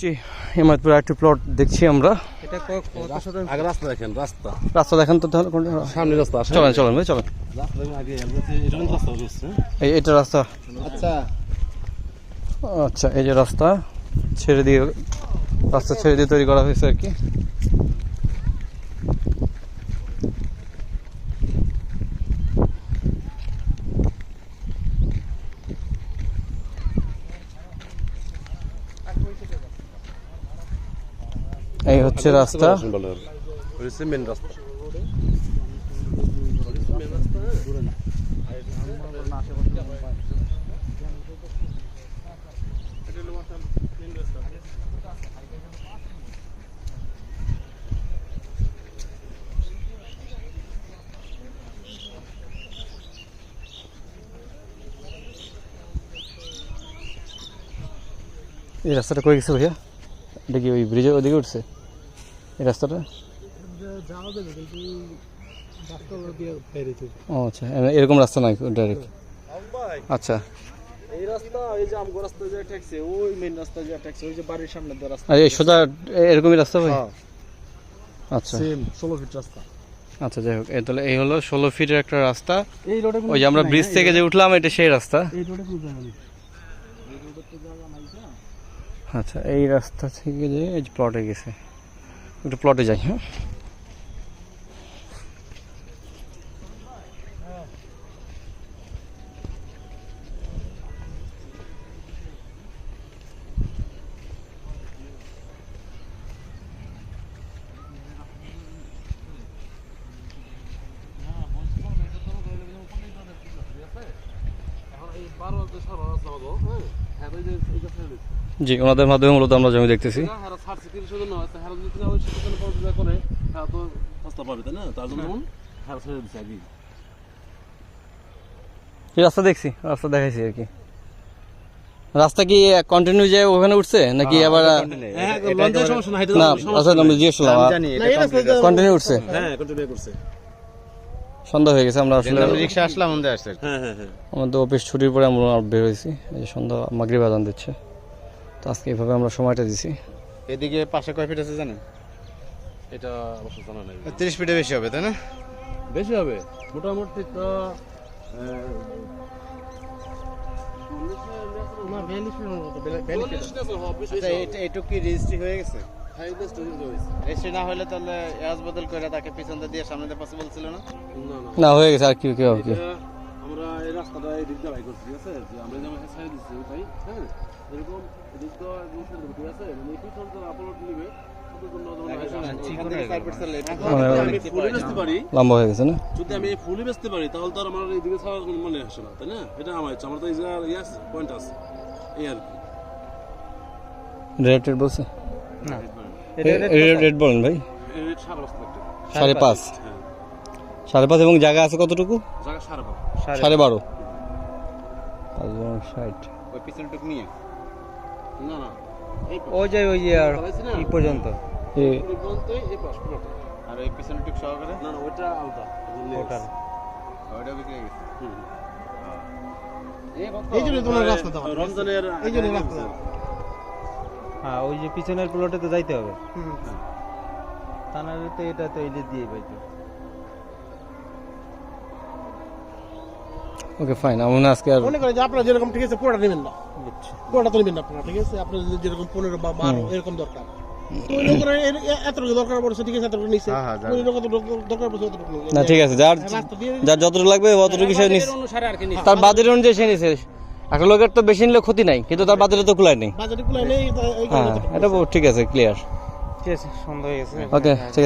জি হিমায়তপুর একটি প্লট দেখছি আমরা। এটা আগে রাস্তা দেখেন রাস্তা। রাস্তা দেখেন তো তাহলে কোনটা? সামনে রাস্তা চলেন চলেন ভাই চলেন। রাস্তা এটা রাস্তা হচ্ছে। এই এটা রাস্তা। আচ্ছা। আচ্ছা এই যে রাস্তা ছেড়ে দিয়ে রাস্তা ছেড়ে দিয়ে তৈরি করা হয়েছে আর কি। এই হচ্ছে রাস্তা। মেন রাস্তা। এই রাস্তাটা কই গেছে ভাইয়া? এটা কি ওই ব্রিজের ওদিকে উঠছে? এই রাস্তাটা? ও আচ্ছা। এরকম রাস্তা নাই ডাইরেক্ট আচ্ছা। এই রাস্তা এই যে আমগো রাস্তা যে ঠেকছে ওই রাস্তা যে ঠেকছে ওই যে বাড়ির সামনে রাস্তা এই সোজা এরকমই রাস্তা ভাই? আচ্ছা। সেম ফিট রাস্তা। আচ্ছা যাই হোক এই তাহলে এই হলো ষোলো ফিটের একটা রাস্তা। ওই যে আমরা ব্রিজ থেকে যে উঠলাম এটা সেই রাস্তা। আচ্ছা এই রাস্তা থেকে যে প্লটে গেছে। একটু প্লটে যাই হ্যাঁ? জি ওনাদের মাধ্যমে মূলত আমরা জমি দেখতেছি। এই রাস্তা দেখছি রাস্তা দেখাইছি আর কি। রাস্তা কি কন্টিনিউ যায় ওখানে উঠছে নাকি আবার না আচ্ছা জিজ্ঞেস করলাম কন্টিনিউ উঠছে? হ্যাঁ কন্টিনিউ করছে। সন্ধ্যা হয়ে গেছে আমরা আসলে রিক্সা আসলাম আমাদের আসছে হ্যাঁ হ্যাঁ হ্যাঁ আমাদের অফিস ছুটির পরে আমরা বের হয়েছি এই যে সন্ধ্যা মাগরি বাজান দিচ্ছে তো আজকে এইভাবে আমরা সময়টা দিছি এদিকে পাশে কয় ফিট আছে জানেন এটা অবশ্য জানা নাই তিরিশ ফিটে বেশি হবে তাই না বেশি হবে মোটামুটি তো আচ্ছা এইটুকু কি রেজিস্ট্রি হয়ে গেছে রেজিস্ট্রি না হলে তাহলে এজ বদল করে তাকে পিছন দিয়ে সামনে দিয়ে পসিবল ছিল না? না হয়ে গেছে আর কি কি হবে আমরা এই রাস্তাটা এই দিকটা ভাই করছি ঠিক আছে? যে আমরা যেমন ছেড়ে দিচ্ছি ভাই হ্যাঁ? এরকম এদিকটা ঠিক আছে? মানে পিছন তো আপলোড নিবে এখান থেকে সাইড পিট চলে আমি ফুলে বেচতে পারি লম্বা হয়ে গেছে না? যদি আমি এই ফুলে বেচতে পারি তাহলে তো আর আমার এইদিকে ছাড়ার কোনো মনে আসে না তাই না? এটা আমার ইচ্ছা আমার তো ইয়ে আছে পয়েন্ট আছে এই আর কি। রেট রেট বলছে? না। রেট বলেন ভাই। সাড়ে পাঁচ। সাড়ে পাঁচ এবং জায়গা আছে কতটুকু? সাড়ে সাড়ে বারো। ষাট ওই পিছনটুকু নিয়ে না না এই ওই যে ওই যে আর এই পর্যন্ত। আর ওই পিছনটুকু সহকারে না না ওইটা আলাদা টোটাল ওইটা বিক্রি গেছে এই জন্য তোমার রাস্তা রমজানের এই জন্য রাস্তা হ্যাঁ ওই যে পিছনের প্লটে তো যাইতে হবে। নাহলে তো এটা তো এই যে দিয়ে পাইতো ওকে ফাইন আমার আজকে আর মনে করেন যে আপনারা যেরকম ঠিক আছে পুরোটা নেবেন না। পুরোটা তো নেবেন না আপনারা ঠিক আছে? আপনার যদি যেরকম পনেরো বা বারো এরকম দরকার। নিচ্ছে হ্যাঁ, হ্যাঁ, নিচ্ছে। না ঠিক আছে যার রাস্তা যার যতটুকু লাগবে অতটুকু সে নিস তার বাজেট অনুযায়ী সে নিছে। একটা লোকের তো বেশি নিলে ক্ষতি নাই কিন্তু তার বাজারে তো কুলায় নেই। বাজারে কুলায় নেই হ্যাঁ এটা ঠিক আছে ক্লিয়ার ঠিক আছে সন্ধ্যা হয়ে গেছে। ওকে ঠিক আছে।